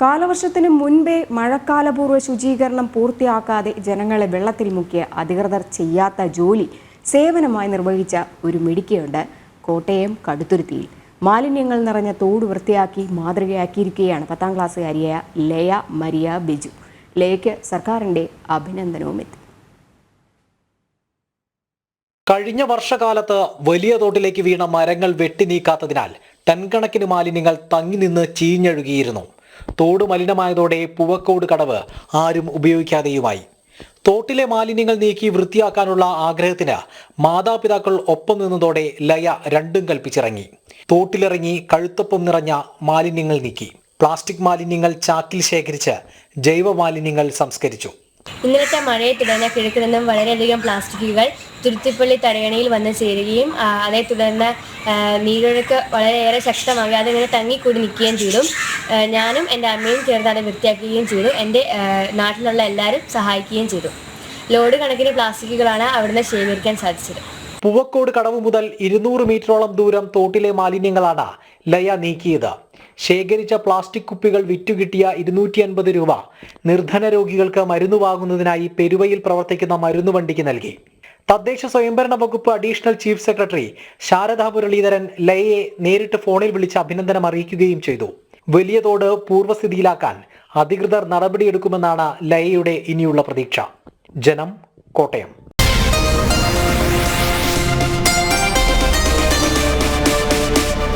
കാലവർഷത്തിന് മുൻപേ മഴക്കാലപൂർവ ശുചീകരണം പൂർത്തിയാക്കാതെ ജനങ്ങളെ വെള്ളത്തിൽ മുക്കിയ അധികൃതർ ചെയ്യാത്ത ജോലി സേവനമായി നിർവഹിച്ച ഒരു മിടുക്കിയുണ്ട് കോട്ടയം കടുത്തുരുത്തിയിൽ. മാലിന്യങ്ങൾ നിറഞ്ഞ തോട് വൃത്തിയാക്കി മാതൃകയാക്കിയിരിക്കുകയാണ് പത്താം ക്ലാസ്സുകാരിയായ ലയ മരിയ ബിജു. ലയയ്ക്ക് സർക്കാരിന്റെ അഭിനന്ദനവും എത്തി. കഴിഞ്ഞ വർഷകാലത്ത് വലിയ തോട്ടിലേക്ക് വീണ മരങ്ങൾ വെട്ടിനീക്കാത്തതിനാൽ ടൺ കണക്കിന് മാലിന്യങ്ങൾ തങ്ങി നിന്ന് ചീഞ്ഞഴുകിയിരുന്നു. തോട് മലിനമായതോടെ പൂവക്കോട് കടവ് ആരും ഉപയോഗിക്കാതെയുമായി. തോട്ടിലെ മാലിന്യങ്ങൾ നീക്കി വൃത്തിയാക്കാനുള്ള ആഗ്രഹത്തിന് മാതാപിതാക്കൾ ഒപ്പം നിന്നതോടെ ലയ രണ്ടും കൽപ്പിച്ചിറങ്ങി. തോട്ടിലിറങ്ങി കഴുത്തൊപ്പം നിറഞ്ഞ മാലിന്യങ്ങൾ നീക്കി. പ്ലാസ്റ്റിക് മാലിന്യങ്ങൾ ചാക്കിൽ ശേഖരിച്ച് ജൈവ മാലിന്യങ്ങൾ സംസ്കരിച്ചു. ഇന്നലത്തെ മഴയെ തുടർന്ന് കിഴക്ക് നിന്നും വളരെയധികം പ്ലാസ്റ്റിക്കുകൾ തുരുത്തിപ്പള്ളി തടയണയിൽ വന്ന് ചേരുകയും അതേ തുടർന്ന് നീരൊഴുക്ക് വളരെയേറെ ശക്തമാവുകയും അതിങ്ങനെ തങ്ങിക്കൂടി നിൽക്കുകയും ചെയ്തു. ഞാനും എന്റെ അമ്മയും ചേർന്ന് അത് വൃത്തിയാക്കുകയും ചെയ്തു. എന്റെ നാട്ടിലുള്ള എല്ലാവരും സഹായിക്കുകയും ചെയ്തു. ലോഡ് കണക്കിന് പ്ലാസ്റ്റിക്കുകളാണ് അവിടുന്ന് ശേഖരിക്കാൻ സാധിച്ചത്. പൂവക്കോട് കടവ് മുതൽ ഇരുന്നൂറ് മീറ്ററോളം ദൂരം തോട്ടിലെ മാലിന്യങ്ങളാണ് ലയ നീക്കിയത്. ശേഖരിച്ച പ്ലാസ്റ്റിക് കുപ്പികൾ വിറ്റുകിട്ടിയ ഇരുന്നൂറ്റി അൻപത് രൂപ നിർധന രോഗികൾക്ക് മരുന്ന് വാങ്ങുന്നതിനായി പെരുവയിൽ പ്രവർത്തിക്കുന്ന മരുന്ന് വണ്ടിക്ക് നൽകി. തദ്ദേശ സ്വയംഭരണ വകുപ്പ് additional chief secretary Sharada Muraleedharan ലയയെ നേരിട്ട് ഫോണിൽ വിളിച്ച് അഭിനന്ദനം അറിയിക്കുകയും ചെയ്തു. വലിയ തോട് പൂർവസ്ഥിതിയിലാക്കാൻ അധികൃതർ നടപടിയെടുക്കുമെന്നാണ് ലയയുടെ ഇനിയുള്ള പ്രതീക്ഷ. ജനം കോട്ടയം.